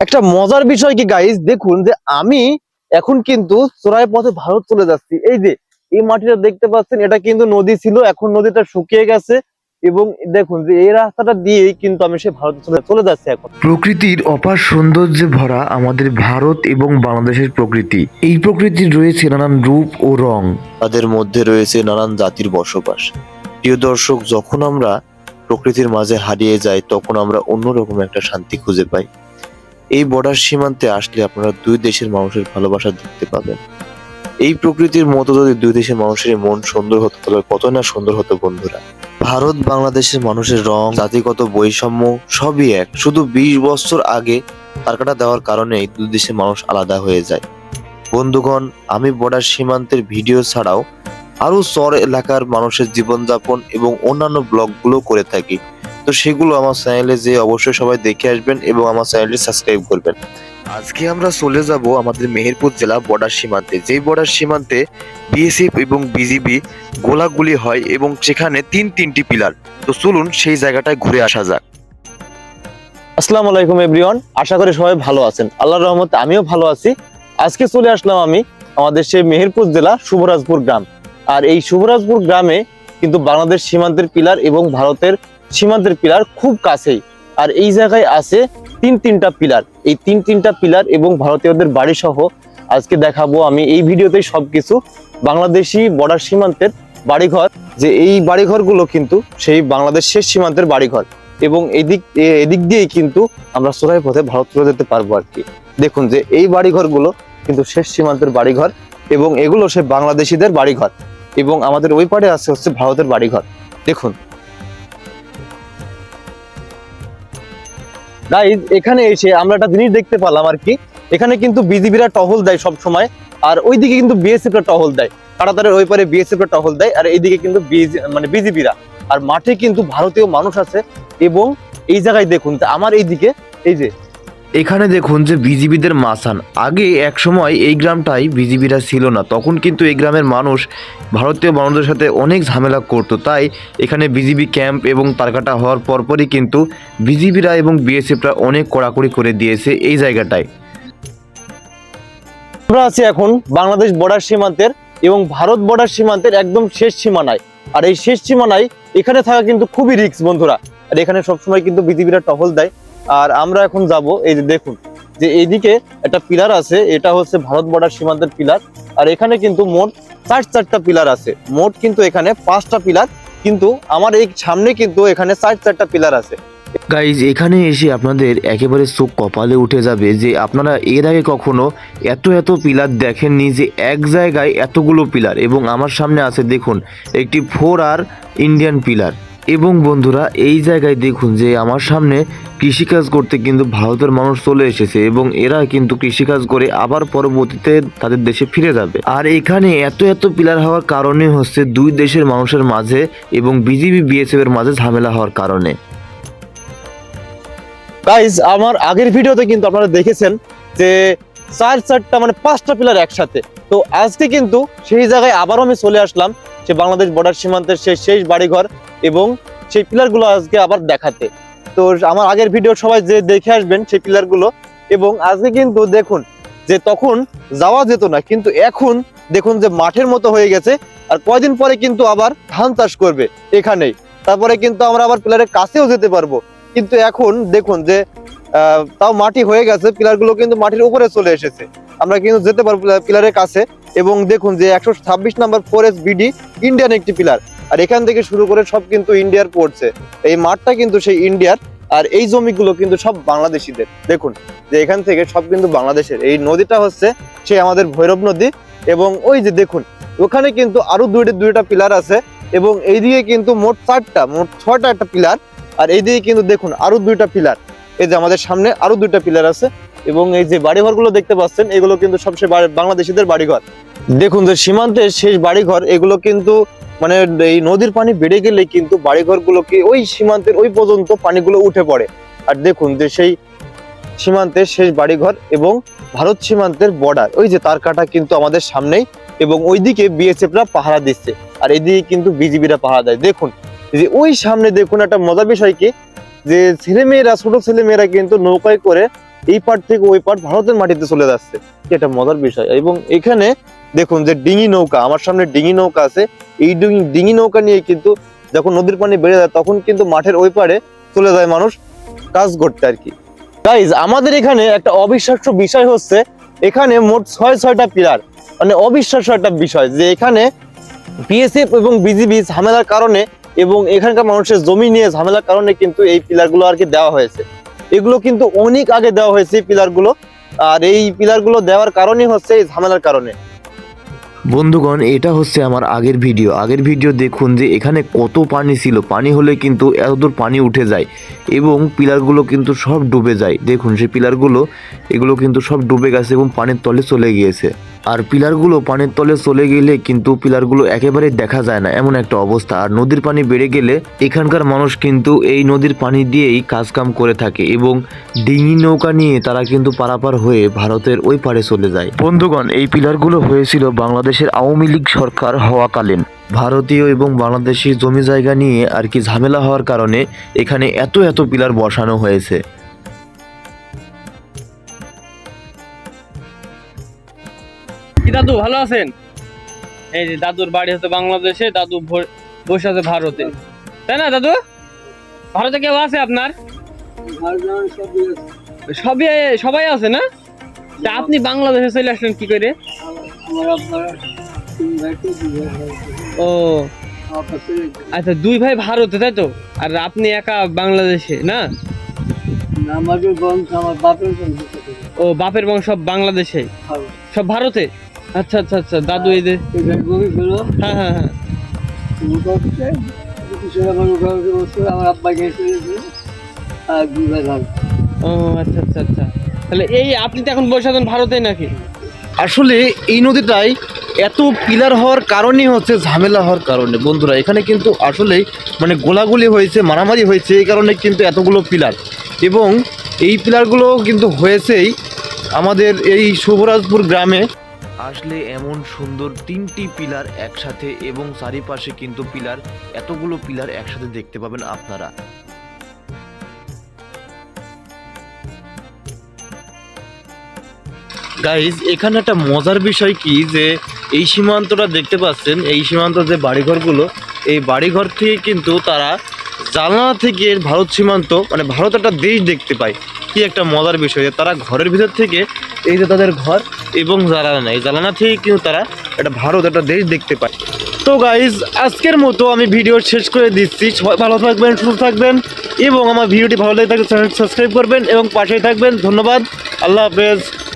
একটা মজার বিষয় কি গাইস দেখুন যে আমি এখন কিন্তু চোরাই পথে ভারত চলে যাচ্ছি। এই যে এই মাটিটা দেখতে পাচ্ছেন এটা কিন্তু নদী ছিল এখন নদীটা শুকিয়ে গেছে এবং দেখুন যে এই রাস্তাটা দিয়েই কিন্তু আমি সে ভারত চলে চলে যাচ্ছি এখন। প্রকৃতির অপার সৌন্দর্যে ভরা আমাদের ভারত এবং বাংলাদেশের প্রকৃতি। এই প্রকৃতির রয়েছে নানান রূপ ও রং। তাদের মধ্যে রয়েছে নানান জাতির বসবাস। প্রিয় দর্শক যখন আমরা প্রকৃতির মাঝে হারিয়ে যাই তখন আমরা অন্যরকম একটা শান্তি খুঁজে পাই। এই বর্ডার সীমান্তে আসলে আপনারা দুই দেশের মানুষের ভালোবাসা দেখতে পাবেন। এই প্রকৃতির মতো যদি দুই দেশের মানুষের মন সুন্দর হতো, তাহলে কত না সুন্দর হতো বন্ধুরা। ভারত, বাংলাদেশের মানুষের রং, জাতিগত বৈষম্য সবই এক। শুধু বিশ বছর আগে তারকাটা দেওয়ার কারণে দুই দেশের মানুষ আলাদা হয়ে যায়। বন্ধুগণ, আমি বর্ডার সীমান্তের ভিডিও ছাড়াও আরও চর এলাকার মানুষের জীবনযাপন এবং অন্যান্য ব্লগগুলো করে থাকি। তো সেগুলো আমার চ্যানেলে যে অবশ্যই সবাই দেখে আসবেন এবং আমার চ্যানেলটি সাবস্ক্রাইব করবেন। আজকে আমরা চলে যাব আমাদের মেহেরপুর জেলা বর্ডার সীমান্তে। যেই বর্ডার সীমান্তে বিএসএফ এবং বিজিবি গোলাগুলি হয় এবং সেখানে তিন তিনটি পিলার তো চলুন সেই জায়গাটায় ঘুরে আসা যাক। আসসালামু আলাইকুম এভরিওয়ান আশা করি সবাই ভালো আছেন। আল্লাহর রহমতে আমিও ভালো আছি। আজকে চলে আসলাম আমি আমাদের সেই মেহেরপুর জেলা শুভরাজপুর গ্রাম। আর এই শুভরাজপুর গ্রামে কিন্তু বাংলাদেশ সীমান্তের পিলার এবং ভারতের সীমান্তের পিলার খুব কাছেই। আর এই জায়গায় আছে তিন তিনটা পিলার। এই তিন তিনটা পিলার এবং ভারতীয়দের বাড়ি সহ আজকে দেখাবো আমি এই ভিডিওতেই সবকিছু। বাংলাদেশি বর্ডার সীমান্তের বাড়িঘর, যে এই বাড়িঘরগুলো কিন্তু সেই বাংলাদেশ শেষ সীমান্তের বাড়িঘর। এবং এদিক এদিক দিয়েই কিন্তু আমরা সোরাই পথে ভারত চলে যেতে পারব আর কি। দেখুন যে এই বাড়িঘরগুলো কিন্তু শেষ সীমান্তের বাড়িঘর এবং এগুলো সে বাংলাদেশিদের বাড়িঘর। এবং আমাদের ওই পারে আছে হচ্ছে ভারতের বাড়িঘর। দেখুন গাইজ এখানে এসে আমরা একটা জিনিস দেখতে পেলাম আর কি। এখানে কিন্তু বিজিবিরা টহল দেয় সব সময় আর ওইদিকে কিন্তু বিএসএফ রা টহল দেয়। কাটাতারের ওই পারে বিএসএফ রা টহল দেয়, আর এইদিকে কিন্তু মানে বিজিবিরা। আর মাঠে কিন্তু ভারতীয় মানুষ আছে, এবং এই জায়গায় দেখুন আমার এইদিকে, এই যে এখানে দেখুন যে বিজিবিদের মাসান। আগে এক সময় এই গ্রামটাই বিজিবিরা ছিল না। তখন কিন্তু এই গ্রামের মানুষ ভারতীয় মানুষদের সাথে অনেক ঝামেলা করতো। তাই এখানে বিজিবি ক্যাম্প এবং তারকাটা হওয়ার পরপরই কিন্তু বিজিবিরা এবং বিএসএফরা অনেক কড়াকড়ি করে দিয়েছে এই জায়গাটায়। আমরা আছি এখন বাংলাদেশ বর্ডার সীমান্তের এবং ভারত বর্ডার সীমান্তের একদম শেষ সীমানায়। আর এই শেষ সীমানায় এখানে থাকা কিন্তু খুবই রিস্ক বন্ধুরা। আর এখানে সবসময় কিন্তু বিজিবিরা টহল দেয়। আর আমরা এখন যাব, এই যে দেখুন, যে এইদিকে একটা পিলার আছে, এটা হচ্ছে ভারত বর্ডার সীমান্তের পিলার, আর এখানে কিন্তু মোট চার চারটা পিলার আছে। মোট কিন্তু এখানে পাঁচটা পিলার, কিন্তু আমার এই সামনে কিন্তু এখানে চার চারটা পিলার আছে। গাইজ এখানে এসে আপনাদের একেবারে চোখ কপালে উঠে যাবে যে আপনারা এর আগে কখনো এত এত পিলার দেখেননি যে এক জায়গায় এতগুলো পিলার, এবং আমার সামনে আছে দেখুন, একটি ফোর আর ইন্ডিয়ান পিলার। এবং বন্ধুরা, এই জায়গায় দেখুন যে আমার সামনে কৃষিকাজ করতে কিন্তু ভারতের মানুষ চলে এসেছে এবং এরা কিন্তু কৃষিকাজ করে আবার পরবর্তীতে তাদের দেশে ফিরে যাবে। আর এখানে এত এত পিলার হওয়ার কারণে হচ্ছে দুই দেশের মানুষের মাঝে এবং বিজিবি বিএসএফ এর মাঝে ঝামেলা হওয়ার কারণে। গাইজ আমার আগের ভিডিওতে কিন্তু আপনারা দেখেছেন যে চার, চারটা মানে পাঁচটা পিলার একসাথে। তো আজকে কিন্তু সেই জায়গায় আবারও আমি চলে আসলাম, সে বাংলাদেশ বর্ডার সীমান্তের সেই শেষ বাড়িঘর। এবং সেই পিলারগুলো আজকে আবার দেখাতে। তো আমার আগের ভিডিও সবাই যে দেখে আসবেন সেই পিলারগুলো। এবং আজকে কিন্তু দেখুন যে তখন যাওয়া যেত না, কিন্তু এখন দেখুন যে মাঠের মতো হয়ে গেছে। আর কয়দিন পরে কিন্তু আবার ধান চাষ করবে এখানেই। তারপরে কিন্তু আমরা আবার পিলারের কাছেও যেতে পারব। কিন্তু এখন দেখুন যে তাও মাটি হয়ে গেছে, পিলারগুলো কিন্তু মাটির উপরে চলে এসেছে। আমরা কিন্তু যেতে পারব পিলারের কাছে। এবং দেখুন যে একশো ছাব্বিশ number four S B D, Indian একটি পিলার। আর এখান থেকে শুরু করে সব কিন্তু ইন্ডিয়ার পড়ছে এই মাঠটা কিন্তু সেই ইন্ডিয়ার, আর এই জমিগুলো কিন্তু সব বাংলাদেশিদের। দেখুন, যে এখান থেকে সব কিন্তু বাংলাদেশের। এই নদীটা হচ্ছে সেই আমাদের ভৈরব নদী এবং ওই যে দেখুন, ওখানে কিন্তু আরও দুইটা দুইটা পিলার আছে এবং এইদিকে কিন্তু মোট চারটা, মোট ছয়টা একটা পিলার। আর এইদিকে কিন্তু দেখুন, আরও দুইটা পিলার। এই যে আমাদের সামনে আরও দুইটা পিলার আছে এবং এই যে বাড়িঘরগুলো দেখতে পাচ্ছেন, এগুলো কিন্তু সবচেয়ে বাংলাদেশিদের বাড়িঘর। দেখুন যে সীমান্তের শেষ বাড়িঘর, এগুলো কিন্তু মানে এই নদীর পানি বেড়ে গেলে কিন্তু বাড়িঘরগুলোকে ওই সীমান্তের ওই পর্যন্ত পানিগুলো উঠে পড়ে। আর দেখুন যে সেই সীমান্তের শেষ বাড়িঘর এবং ভারত সীমান্তের বর্ডার ওই যে তার কাটা কিন্তু আমাদের সামনেই এবং ওইদিকে বিএসএফরা পাহারা দিচ্ছে। আর এদিকে কিন্তু বিজিবিরা পাহারা দেয়। দেখুন যে ওই সামনে দেখুন একটা মজা বিষয় কি? যে ছেলে মেয়েরা ছোট ছেলে মেয়েরা কিন্তু নৌকায় করে এই পার্ট থেকে ওই পার্ট ভারতের মাটিতে চলে যাচ্ছে। এটা মজার বিষয়। এবং এখানে দেখুন যে ডিঙি নৌকা, আমার সামনে ডিঙি নৌকা আছে। এই ডিঙি ডিঙি নৌকা নিয়ে কিন্তু যখন নদীর পানি বেড়ে যায়, তখন কিন্তু মাঠের ওই পারে চলে যায় মানুষ কাজ করতে আর কি। গাইজ আমাদের এখানে একটা অবিশ্বাস্য বিষয় হচ্ছে, এখানে মোট ছয়, ছয়টা পিলার মানে অবিশ্বাস্য একটা বিষয় যে এখানে বিএসএফ এবং বিজিবি ঝামেলার কারণে এবং এখানকার মানুষের জমি নিয়ে ঝামেলার কারণে কিন্তু এই পিলারগুলো আর কি দেওয়া হয়েছে। এগুলো কিন্তু অনেক আগে দেওয়া হয়েছে পিলারগুলো। আর এই পিলারগুলো দেওয়ার কারণই হচ্ছে এই ঝামেলার কারণে। বন্ধুগণ, এটা হচ্ছে আমার আগের ভিডিও। আগের ভিডিও দেখুন যে এখানে কত পানি ছিল। পানি হলে কিন্তু এতদূর পানি উঠে যায় এবং পিলারগুলো কিন্তু সব ডুবে যায়। দেখুন, সেই পিলারগুলো, এগুলো কিন্তু সব ডুবে গেছে এবং পানির তলে চলে গিয়েছে। আর পিলারগুলো পানির তলে চলে গেলে কিন্তু পিলারগুলো একেবারে দেখা যায় না, এমন একটা অবস্থা। আর নদীর পানি বেড়ে গেলে এখানকার মানুষ কিন্তু এই নদীর পানি দিয়েই কাজকাম করে থাকে এবং ডিঙি নৌকা নিয়ে তারা কিন্তু পারাপার হয়ে ভারতের ওই পারে চলে যায়। বন্ধুগণ, এই পিলারগুলো হয়েছিল বাংলাদেশের আওয়ামী লীগ সরকার হওয়াকালীন। ভারতীয় এবং বাংলাদেশি জমি জায়গা নিয়ে আর কি ঝামেলা হওয়ার কারণে এখানে এত এত পিলার বসানো হয়েছে। কি দাদু ভালো আছেন? এই যে দাদুর বাড়ি হচ্ছে বাংলাদেশে দাদু বসে আছে ভারতে। তাই না দাদু? ভারতে কেউ আছে আপনার? সবই সবাই আছে না? তা আপনি বাংলাদেশে চলে আসলেন কি করে? ও। আচ্ছা দুই ভাই ভারতে তাই তো? আর আপনি একা বাংলাদেশে না? আমাদের বংশ আমার বাপের বংশ ও বাপের বংশ সব বাংলাদেশে? সব ভারতে? আচ্ছা আচ্ছা আচ্ছা দাদু এই যে। হ্যাঁ হ্যাঁ হ্যাঁ। আমার ও আচ্ছা আচ্ছা আচ্ছা। তাহলে এই আপনি তো এখন ভারতে নাকি? আসলে এই নদীটাই এত পিলার হওয়ার কারণই হচ্ছে, ঝামেলা হওয়ার কারণে। বন্ধুরা, এখানে কিন্তু আসলে মানে গোলাগুলি হয়েছে, মারামারি হয়েছে, এই কারণে কিন্তু এতগুলো পিলার এবং এই পিলারগুলো কিন্তু হয়েছেই আমাদের এই শুভরাজপুর গ্রামে। আসলে এমন সুন্দর তিনটি পিলার একসাথে এবং চারিপাশে কিন্তু পিলার, এতগুলো পিলার একসাথে দেখতে পাবেন আপনারা। গাইজ এখানে একটা মজার বিষয় কি যে, এই সীমান্তটা দেখতে পাচ্ছেন, এই সীমান্ত যে বাড়িঘরগুলো, এই বাড়িঘর থেকে কিন্তু তারা জানালা থেকে ভারত সীমান্ত মানে ভারত একটা দেশ দেখতে পায়। কি একটা মজার বিষয় তারা ঘরের ভিতর থেকে, এই যে তাদের ঘর এবং জানালা এই জানালা থেকে কিন্তু তারা একটা ভারত, একটা দেশ দেখতে পায়। তো গাইজ আজকের মতো আমি ভিডিও শেষ করে দিচ্ছি। সবাই ভালো থাকবেন, সুস্থ থাকবেন এবং আমার ভিডিওটি ভালো লাগে থাকলে সাবস্ক্রাইব করবেন এবং পাশেই থাকবেন। ধন্যবাদ। আল্লাহ হাফেজ।